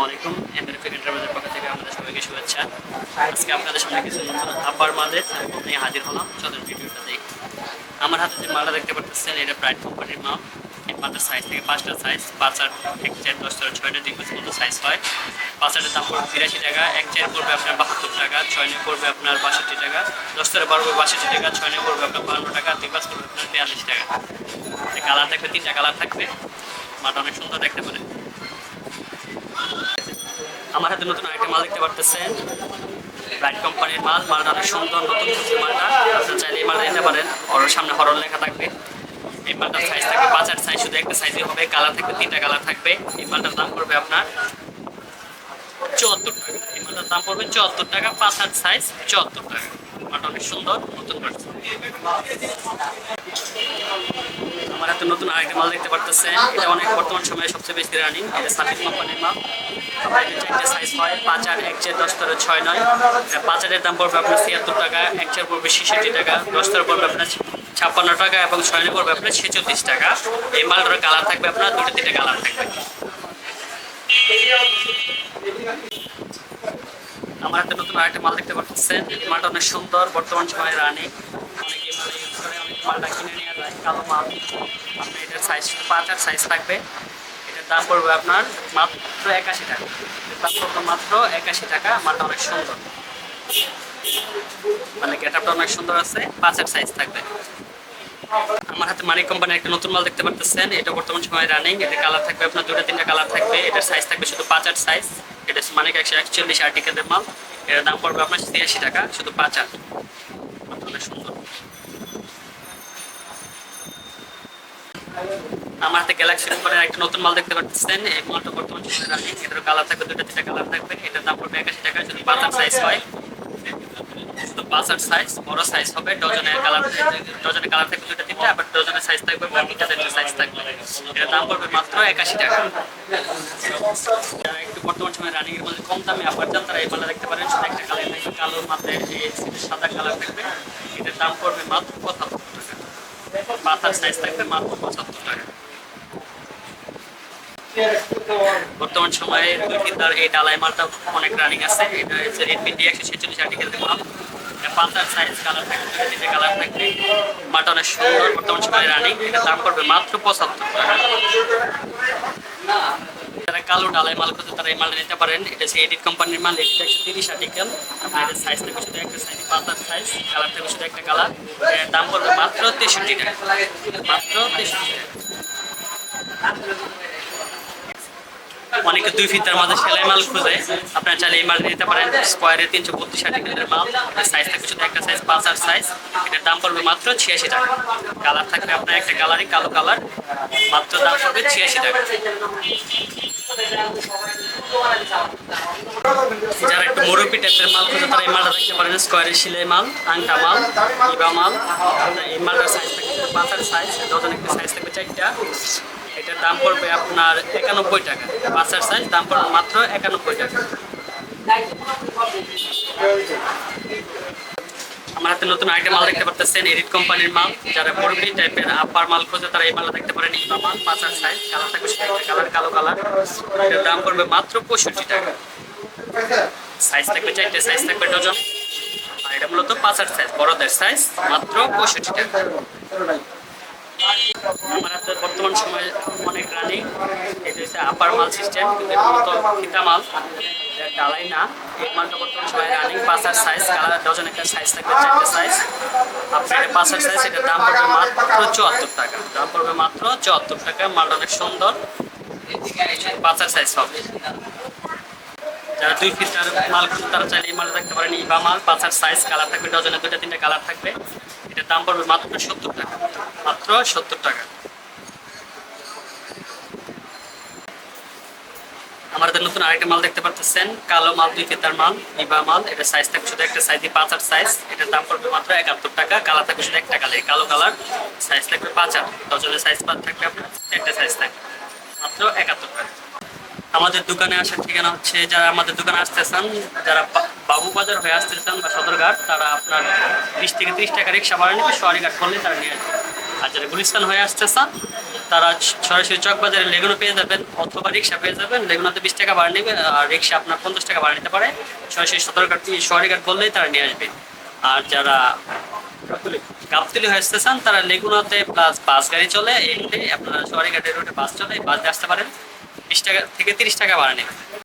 আসসালামু আলাইকুম। এমএরএফ এন্টারপ্রাইজের পক্ষ থেকে আমাদের সবাইকে শুভেচ্ছা। আজকে আপনাদের সামনে কিছু নতুন আপার মালের নিয়ে হাজির হলাম। চলেন ভিডিওটা দেখি। আমার হাতে যে মালটা দেখতে পাচ্ছেন, এটা প্রাইড কোম্পানির মাল। এই মালটার সাইজ থেকে পাঁচটা সাইজ পাঁচ আট, এক চার, দশ ছয়টা দুই মতো সাইজ হয়। পাঁচ আটের দাম পড়বে বিরাশি টাকা, এক চার পড়বে আপনার বাহাত্তর টাকা, ছয় নয় পড়বে আপনার বাষট্টি টাকা, দশ তেরো পড়বে বাষট্টি টাকা, ছয় নয় পড়বে আপনার বাহান্ন টাকা দুই পাঁচ পড়বে আপনার বিয়াল্লিশ টাকা। কালার থাকবে, তিনটা কালার থাকবে। মালটা অনেক সুন্দর দেখতে পারে আমার হাতে নতুন আরেকটা মাল দেখতে পারতেছেন ব্রাইট কোম্পানির মাল, মালটা অনেক সুন্দর, নতুন খুশি মালটা। আপনারা চাইলে এই মালটা নিতে পারেন। ওর সামনে হরন লেখা থাকবে। এই মালটার সাইজ থাকবে আট সাইজ শুধু একটা সাইজই হবে। কালার থাকবে, তিনটা কালার থাকবে। এই মালটার দাম পড়বে আপনার চুয়াত্তর টাকা। এই মালটার দাম পড়বে চুয়াত্তর টাকা, পাঁচ আট সাইজ চুয়াত্তর টাকা। মালটা অনেক সুন্দর, নতুন ভার্সন আমার হাতে নতুন আরেকটা মাল দেখতে পারতেছেন। এটা অনেক বর্তমান সময়ে সবচেয়ে বেশি রানিং এটা সাবিত কোম্পানির মাল। চারটে হয় পাঁচ এক চার দশ ছয়, নয়। পাঁচ দাম ছিয়াত্তর টাকা এক টাকা ছাপ্পান্ন টাকা এবং ছয় নয় পড়বে ছেচল্লিশ টাকা। এই মালটার কালার থাকবে আপনার দুটো তিনটে কালার থাকবে। আমার হাতে নতুন আরেকটা মাল দেখতে পাচ্ছেন মালটা অনেক সুন্দর, বর্তমান সময়ে রানিং অনেকে অনেক মালটা কিনে নিয়ে যায়, কালো মাল। আপনি এটার সাইজ পাঁচার সাইজ থাকবে। এটার দাম পড়বে আপনার মাত্র একাশি টাকা। দাম পড়বে মাত্র একাশি টাকা, মালটা অনেক সুন্দর। মানে গেটআপটা অনেক সুন্দর আছে পাঁচের সাইজ থাকবে। আমার হাতে মানিক কোম্পানির একটা নতুন মাল দেখতে পাচ্ছেন এটা বর্তমান সময় রানিং এটা কালার থাকবে, আপনার দুটো তিনটা কালার থাকবে। এটার সাইজ থাকবে শুধু পাঁচ আট সাইজ এটা মানিক একশো একচল্লিশ আর্টিকেলের মাল। এটার দাম পড়বে আপনার ছিয়াশি টাকা, শুধু পাঁচ আট সুন্দর। আমার হাতে গ্যালাক্সি কোম্পানির একটা নতুন মাল দেখতে পাচ্ছেন এই মালটা বর্তমান সময় রানিং এটার কালার থাকবে দুটো তিনটা কালার থাকবে। এটার দাম পড়বে একাশি টাকা, শুধু পাঁচ আট সাইজ হয়। আট সাইজ বড় সাইজ হবে ডজনের কালার ডজনের কালার থাকবে দুটো আবার ডজনের সাইজ থাকবে সাইজ থাকবে। দাম পড়বে মাত্র একাশি টাকা। একটু বর্তমান সময় রানিং এর মধ্যে কম দামে আবার যান তারা এই দেখতে পারেন একটা কালার থাকবে মাথায় সাদা কালার থাকবে, এটার দাম পড়বে মাত্র পঁচাত্তর টাকা। সাইজ থাকবে মাত্র পঁচাত্তর টাকা। বর্তমান সময়ে দুই এই ডালাই মালটা অনেক রানিং আছে। এটা হচ্ছে রেডমি ডি একশো ছেচল্লিশ আর্টিকেল এটা সাইজ কালার থাকবে তিনটে কালার থাকবে অনেক সুন্দর, বর্তমান সময়ে রানিং এটা দাম পড়বে মাত্র পঁচাত্তর যারা কালো ডালাই মাল খুঁজে, তারা এই মালটা নিতে পারেন। এটা হচ্ছে এডিট কোম্পানির মাল এডিট একশো তিরিশ আর্টিকেল আপনার এটার সাইজ থাকবে শুধু একটা সাইজ পাঁচার সাইজ কালার থাকবে শুধু একটা কালার দাম পড়বে মাত্র তেষট্টি টাকা। মাত্র তেষট্টি টাকা। অনেকে দুই ফিতার মাঝে সেলাই মাল খুঁজে। আপনারা চাইলে এই মাল নিতে পারেন। স্কোয়ারে তিনশো বত্রিশ আর্টিকেলের মাল সাইজ থাকবে শুধু একটা সাইজ পাঁচ আর সাইজ এটার দাম পড়বে মাত্র ছিয়াশি টাকা। কালার থাকবে আপনার একটা কালারই কালো কালার মাত্র দাম পড়বে ছিয়াশি টাকা। যারা একটু মুরব্বি টাইপের মাল খুঁজে, তারা এই মালটা দেখতে পারেন। স্কোয়ারের সিলাই মাল, আংটা মাল, ইবা মাল। এই মালটার সাইজ থাকবে পাঁচার সাইজ ডজন একটা সাইজ থাকবে চারটা। এটার দাম পড়বে আপনার একানব্বই টাকা। পাঁচার সাইজ দাম পড়বে মাত্র একানব্বই টাকা। আমার হাতে নতুন আইটেম মাল দেখতে পারতেছেন এডিট কোম্পানির মাল। যারা মুরগি টাইপের আপার মাল খোঁজে, তারা এই মালটা দেখতে পারেন ইবা মাল পাঁচার সাইজ কালার থাকবে সেটা একটা কালার কালো কালার এটার দাম পড়বে মাত্র পঁয়ষট্টি টাকা। সাইজ থাকবে চারটে সাইজ থাকবে ডজন। আর এটা মূলত পাঁচার সাইজ বড়দের সাইজ মাত্র পঁয়ষট্টি টাকা। আমার বর্তমান সময়ে অনেক রানিং এটা হচ্ছে আপার মাল সিস্টেম কিন্তু ফিতা মাল ডালাই না, এই মালটা বর্তমান সময়ে রানিং পাঁচ আর সাইজ কালার ডজন একটা সাইজ থাকবে, চারটে সাইজ আপনার এটা পাঁচ সাইজ দাম পড়বে মাত্র চুয়াত্তর টাকা। দাম পড়বে মাত্র চুয়াত্তর টাকা মালটা অনেক সুন্দর। পাঁচ আর সাইজ হবে। যারা দুই ফিটার মাল তারা চাইলে এই দেখতে পারেন, ইবা মাল পাঁচ আর সাইজ কালার থাকবে ডজনে দুটা তিনটা কালার থাকবে। এটার দাম পড়বে মাত্র সত্তর টাকা। মাত্র সত্তর টাকা। আমাদের নতুন আরেকটা মাল দেখতে পাচ্ছেন কালো মাল, দুই ফিতার মাল ইবা মাল। এটা সাইজ থাকবে শুধু একটা সাইজ পাঁচ আর সাইজ এটার দাম পড়বে মাত্র একাত্তর টাকা। কালার থাকবে শুধু একটা কালার কালো কালার। সাইজ থাকবে পাঁচ আর ডজনের সাইজ পাঁচ থাকবে আপনার, একটা সাইজ থাকবে। মাত্র একাত্তর টাকা। আমাদের দোকানে আসার ঠিকানা হচ্ছে, যারা আমাদের দোকানে আসতে চান, যারা বা- বাবু বাজার হয়ে আসতে চান বা সদরঘাট, তারা আপনার বিশ থেকে ত্রিশ টাকা রিক্সা ভাড়া নেবে সোয়ারিঘাট করলে তারা নিয়ে আসবে। আর যারা গুলিস্তান হয়ে আসতে চান, তারা সরাসরি চকবাজারে লেগুনো পেয়ে যাবেন অথবা রিক্সা পেয়ে যাবেন। লেগুনাতে বিশ টাকা ভাড়া নেবে, আর রিক্সা আপনার পঞ্চাশ টাকা ভাড়া নিতে পারে। সরাসরি সদরঘাট শহরঘাট বললেই তারা নিয়ে আসবে। আর যারা গাবতলি হয়ে আসতে চান, তারা লেগুনাতে প্লাস বাস গাড়ি চলে এই রুটে আপনারা শহরঘাটের রুটে বাস চলে বাস বাসে আসতে পারেন। বিশ টাকা থেকে তিরিশ টাকা ভাড়া নেবে।